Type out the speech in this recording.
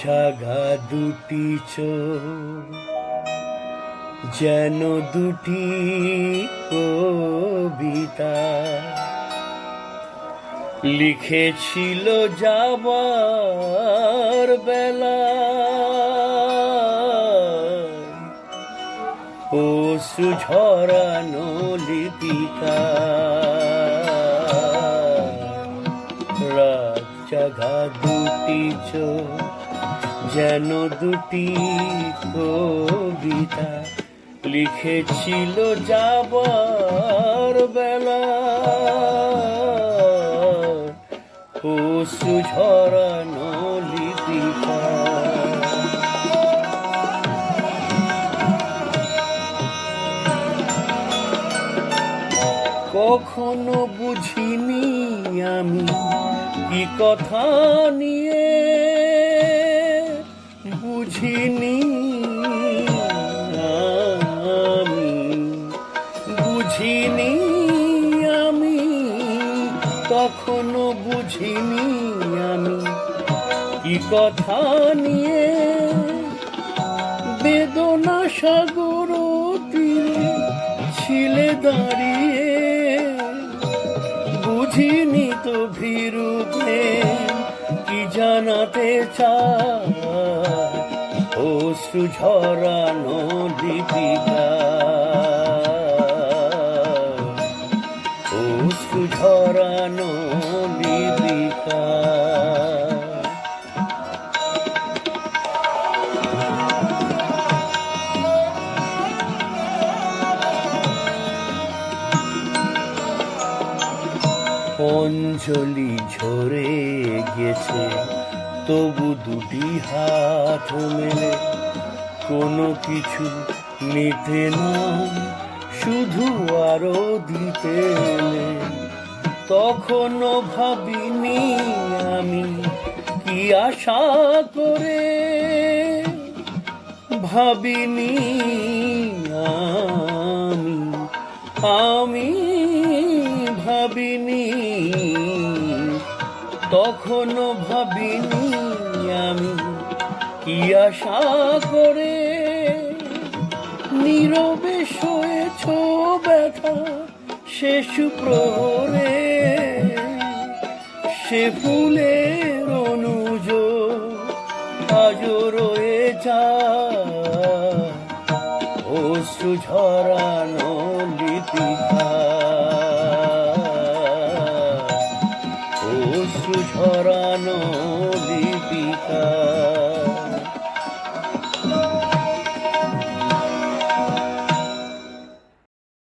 জাগা দুটি চোখ যেন দুটি কবিতা লিখেছিল যাবার বেলা। ও সুঝরানো লিপিকা। রাত জাগা দুটি চোখ যেন দুটি কবিতা লিখেছিল যাবার বেলা। ও সুঝরানো লিপিকা। কখনো বুঝিনি আমি কি কথা নিয়ে বুঝিনি। আমি বুঝিনি, আমি কখনো বুঝিনি আমি কি কথা নিয়ে বেদনা সাগর ছিলে দাঁড়িয়ে। বুঝিনি তো ভীরূপে কি জানাতে চায়? ও সুঝরানো দীপিকা। ও সুঝরানো লিপিকা অঞ্জলি ঝরে গেছে। তবু দুটি হাত মেলে কোনো কিছু নিতে না শুধু আরও দিতে। তখনও ভাবিনি আমি কি আশা করে ভাবিনি আমি আমি ভাবিনি তখনও ভাবিনি আমি কি আশা করে নীরবে শোয়েছ ব্যথা শেষ প্রহরে। সে ফুলের অনুজ আজও রয়ে যা ও সুঝরানো লিপিকা ও দীপিকা।